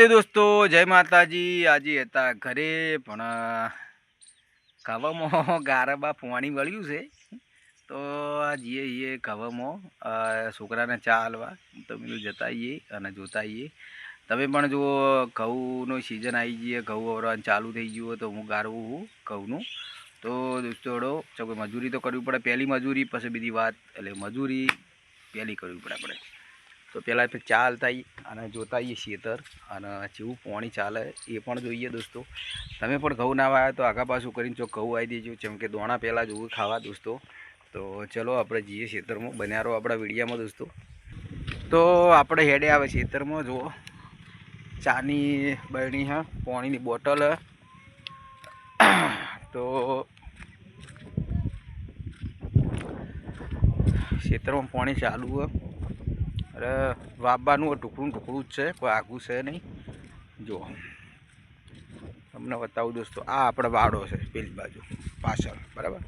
નમસ્તે દોસ્તો, જય માતાજી. આજે હતા ઘરે, પણ કવામાં ગારબા પાણી વળ્યું છે. તો જઈએ છીએ કવામાં છોકરાને ચા હાલવા તમે લોકો જતા આવીએ અને જોતા આવીએ તમે પણ જો ઘઉંનો સિઝન આવી જઈએ ઘઉં વવરવાનું ચાલુ થઈ ગયું તો હું ગારવું હું ઘઉંનું. તો દોસ્તો ચાલો મજૂરી તો કરવી પડે. પહેલી મજૂરી, પછી બીજી વાત. એટલે મજૂરી પહેલી કરવી પડે આપણે. તો પહેલાં આપણે ચા હાલતા અને જોતા આવીએ શેતર અને જેવું પાણી ચાલે એ પણ જોઈએ દોસ્તો. તમે પણ ઘઉં ના વાયા તો આગા પાછું કરીને જો ઘઉં આવી દેજો, જેમ કે દોણા પહેલાં જોવું ખાવા દોસ્તો. તો ચલો આપણે જઈએ શેતરમાં બન્યા રહો આપણા વિડીયામાં દોસ્તો. તો આપણે હેડે આવે શેતરમાં, જુઓ. ચાની બરણી હા, પાણીની બોટલ તો ખેતરમાં પાણી ચાલુ હોય અરે વાવવાનું ટુકડું ટુકડું જ છે, કોઈ આઘું છે નહીં. જુઓ. તમને બતાવું દોસ્તો, આ આપણે વાડો છે, પેલી બાજુ, પાછળ, બરાબર?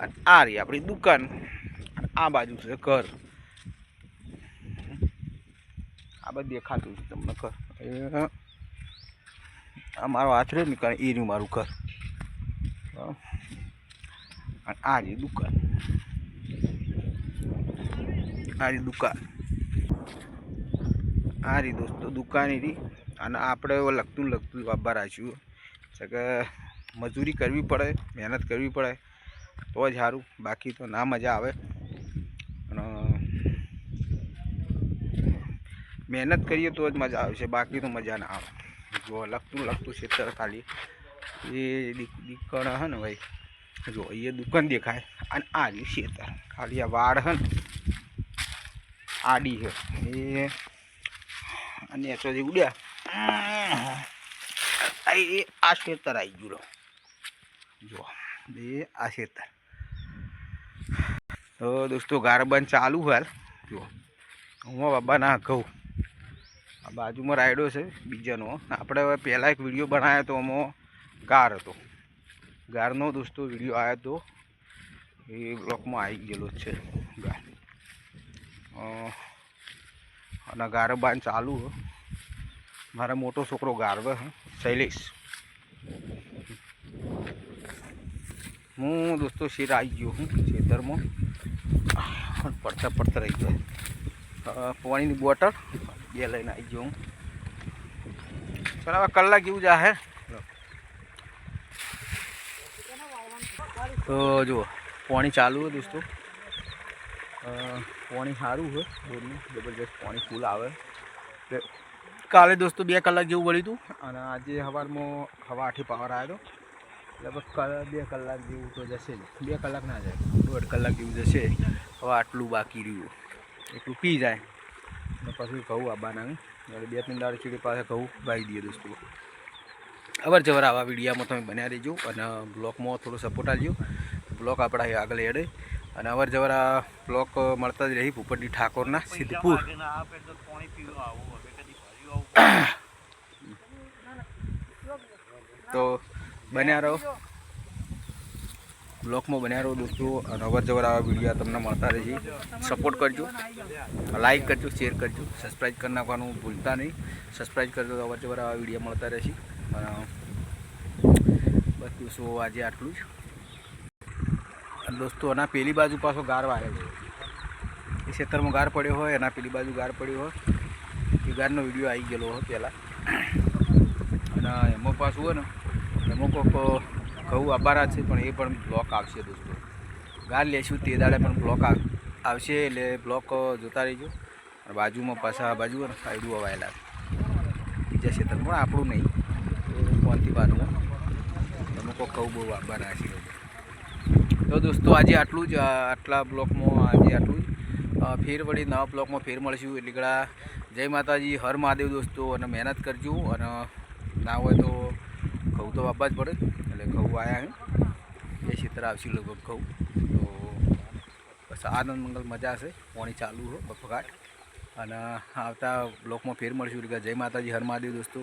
અને આ રહી આપણી દુકાન. અને આ બાજુ છે ઘર. આ બધું દેખાતું છે તમને ઘર. એ, આ મારો હાથ રહ્યો ને કારણ એ મારું ઘર. અને આ રહી દુકાન. આ રહી દુકાન. આ રી દોસ્તો, દુકાની એ રહી. અને આપણે લગતું લગતું વાપર રાખ્યું કે મજૂરી કરવી પડે, મહેનત કરવી પડે. તો જ સારું. બાકી તો ના મજા આવે. અને મહેનત કરીએ તો જ મજા આવે છે. બાકી તો મજા ના આવે. જો લગતું લગતું ક્ષેત્ર ખાલી. એ દીકણ હે ને ભાઈ. જો એ દુકાન દેખાય. અને આ રહ્યું ખાલી આ વાડ હે ને. આડી છે એ અને એસોથી ઉડ્યા. એ આ શેતર આવી ગયું જો એ આ ખેતર તો દોસ્તો ગારબન ચાલુ હાલ. જો, હું બાબાના કહું. આ બાજુમાં રાયડો છે, બીજાનો. આપણે હવે પહેલાં એક વીડિયો બનાવ્યો હતો એમાં ગાર હતો. ગારનો દોસ્તો વીડિયો આવ્યો હતો એ બ્લોકમાં આવી ગયેલો છે, ગાર. અને ગારબાન ચાલુ હે. મારા મોટો છોકરો ગારવે હ, શૈલેષ. હું દોસ્તો શેર આવી ગયો હું ખેતરમાં. પડતા પડતા રહી ગયો. પાણીની બોટલ, બે લઈને આવી ગયો હું. ચાલ, હવે કલાક જેવું જાહે. તો જુઓ, પાણી ચાલુ હોય દોસ્તો. પાણી સારું હોય બોરનું જબરજસ્ત પાણી ફૂલ આવે. તે કાલે દોસ્તો બે કલાક જેવું વળ્યું હતું અને આજે સવારમાં હવા આઠે પાવર આવ્યો હતો લગભગ બે કલાક જેવું તો જશે જ. બે કલાક ના જાય. દોઢ કલાક જેવું જશે. હવે આટલું બાકી રહ્યું. એટલું પી જાય. અને પછી ઘઉં આવવાના એટલે બે ત્રણ દાડ ચીડી પાસે ઘઉં વાવી દઈએ દોસ્તો. અવર જવર આવા વિડીયામાં તમે બન્યા રહેજો. અને બ્લોકમાં થોડો સપોર્ટ આપજો. બ્લોક આપણા આગળ હેડે અને અવર જવર આ બ્લોક મળતા જ રહી ભૂપતજી ઠાકોરના, સિદ્ધપુર. તો બન્યા રહો. બ્લોકમાં બન્યા રહો દોસ્તો, અને અવર જવર આવા વીડિયો તમને મળતા રહેશે. સપોર્ટ કરજો. લાઈક કરજો શેર કરજો. સબસ્ક્રાઈબ કરી નાખવાનું ભૂલતા નહીં. સબસ્ક્રાઈબ કરજો તો અવર જવર આવા વીડિયો મળતા રહેશે. બસ દોસ્તો, આજે આટલું જ. દોસ્તો, એના પેલી બાજુ પાછો ગાર વારે છે. એ ખેતરમાં ગાર પડ્યો હોય, એના પેલી બાજુ ગાર પડ્યો હોય. એ ગારનો વીડિયો આવી ગયેલો હોય પહેલાં અને એમાં પાછું હોય ને, એમાં કોઈક ઘઉં આબારા છે, પણ એ પણ બ્લોક આવશે દોસ્તો. ગાર લેશું તે દાડે પણ બ્લોક આવશે એટલે બ્લોક જોતા રહીજો. અને બાજુમાં પાછા બાજુ ને, સાઈડું અવાયેલા બીજા પણ આપણું નહીં. તો કોનથી બાજુમાં. એમાં કોઈક ઘઉં બહુ આબારા છે. તો દોસ્તો આજે આટલું જ આટલા બ્લોકમાં આજે આટલું જ. ફેર વળી નવા બ્લોકમાં ફેર મળશું. એટલે ગળા જય માતાજી, હર મહાદેવ દોસ્તો, અને મહેનત કરજો. અને ના હોય તો ઘઉં તો વાપવા જ પડે. એટલે ઘઉં આવ્યા એ ક્ષેત્ર આવશે લગભગ ઘઉં. તો બસ આનંદ મંગલ મજા હશે. પાણી ચાલુ હો બફઘાટ અને આવતા બ્લોકમાં ફેર મળશું. એટલે જય માતાજી, હર મહાદેવ દોસ્તો.